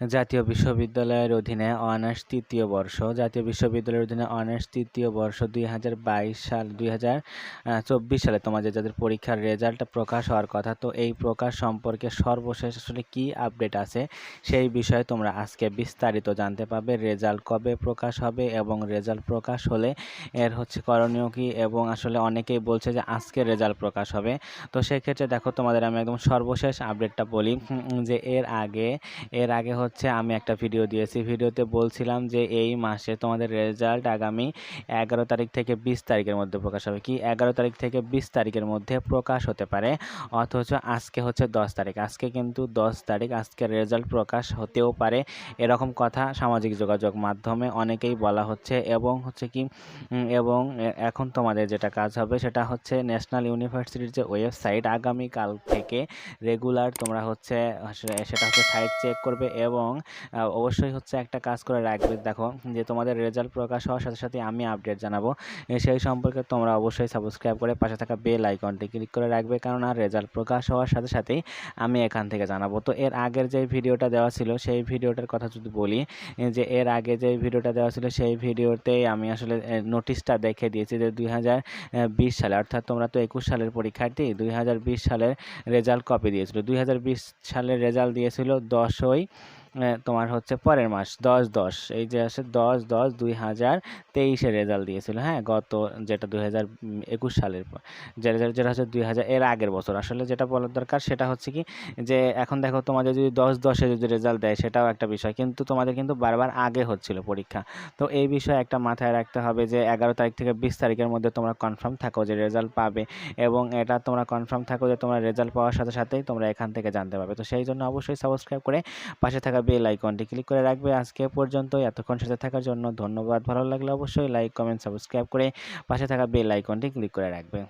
জাতীয় বিশ্ববিদ্যালয়ের অধীনে অনার্স তৃতীয় বর্ষ। জাতীয় বিশ্ববিদ্যালয়ের অধীনে অনার্স তৃতীয় বর্ষ দুই হাজার বাইশ সাল, দুই হাজার চব্বিশ সালে তোমাদের যাদের পরীক্ষার রেজাল্ট প্রকাশ হওয়ার কথা, তো এই প্রকাশ সম্পর্কে সর্বশেষ আসলে কি আপডেট আছে সেই বিষয়ে তোমরা আজকে বিস্তারিত জানতে পারবে। রেজাল্ট কবে প্রকাশ হবে এবং রেজাল্ট প্রকাশ হলে এর হচ্ছে করণীয় কি এবং আসলে অনেকেই বলছে যে আজকে রেজাল্ট প্রকাশ হবে। তো সেক্ষেত্রে দেখো তোমাদের আমি একদম সর্বশেষ আপডেটটা বলি যে এর আগে এর আগে হচ্ছে আমি একটা ভিডিও দিয়েছি। ভিডিওতে বলছিলাম যে এই মাসে তোমাদের রেজাল্ট আগামী এগারো তারিখ থেকে বিশ তারিখের মধ্যে প্রকাশ হবে। কি এগারো তারিখ থেকে বিশ তারিখের মধ্যে প্রকাশ হতে পারে? অথচ আজকে হচ্ছে দশ তারিখ। আজকে কিন্তু দশ তারিখ, আজকে রেজাল্ট প্রকাশ হতেও পারে। এরকম কথা সামাজিক যোগাযোগ মাধ্যমে অনেকেই বলা হচ্ছে এবং হচ্ছে কি এবং এখন তোমাদের যেটা কাজ হবে সেটা হচ্ছে ন্যাশনাল ইউনিভার্সিটির যে ওয়েবসাইট আগামীকাল থেকে রেগুলার তোমরা হচ্ছে, সেটা হচ্ছে সাইট চেক করবে এবং এবং অবশ্যই হচ্ছে একটা কাজ করে রাখবে। দেখো, যে তোমাদের রেজাল্ট প্রকাশ হওয়ার সাথে সাথে আমি আপডেট জানাব। সেই সম্পর্কে তোমরা অবশ্যই সাবস্ক্রাইব করে পাশে থাকা বেল আইকনটি ক্লিক করে রাখবে। কারণ আর রেজাল্ট প্রকাশ হওয়ার সাথে সাথেই আমি এখান থেকে জানাব। তো এর আগের যে ভিডিওটা দেওয়া ছিল, সেই ভিডিওটার কথা যদি বলি যে এর আগে যে ভিডিওটা দেওয়া ছিল, সেই ভিডিওতেই আমি আসলে নোটিশটা দেখে দিয়েছি যে দুই হাজার বিশ সালে, অর্থাৎ তোমরা তো একুশ সালের পরীক্ষার্থী, দুই হাজার বিশ সালের রেজাল্ট কপি দিয়েছিল। দুই হাজার বিশ সালের রেজাল্ট দিয়েছিল দশই তোমার হচ্ছে পরের মাস, দশ দশ। এই যে আসে দশ দশ দুই হাজার তেইশে রেজাল্ট দিয়েছিল হ্যাঁ? গত যেটা দুই হাজার একুশ সালের যেটা যেটা হচ্ছে দুই হাজার এর আগের বছর। আসলে যেটা বলার দরকার সেটা হচ্ছে কি যে, এখন দেখো তোমাদের যদি দশ দশে যদি রেজাল্ট দেয় সেটাও একটা বিষয়, কিন্তু তোমাদের কিন্তু বারবার আগে হচ্ছিল পরীক্ষা। তো এই বিষয়ে একটা মাথায় রাখতে হবে যে, এগারো তারিখ থেকে বিশ তারিখের মধ্যে তোমরা কনফার্ম থাকো যে রেজাল্ট পাবে এবং এটা তোমরা কনফার্ম থাকো যে তোমরা রেজাল্ট পাওয়ার সাথে সাথেই তোমরা এখান থেকে জানতে পারবে। তো সেই জন্য অবশ্যই সাবস্ক্রাইব করে পাশে থাকা বেল আইকনটি ক্লিক করে রাখবে। আজকে পর্যন্ত এতক্ষণ সাথে থাকার জন্য ধন্যবাদ। ভালো লাগলে অবশ্যই লাইক কমেন্ট সাবস্ক্রাইব করে পাশে থাকা বেল আইকনটি ক্লিক করে রাখবে।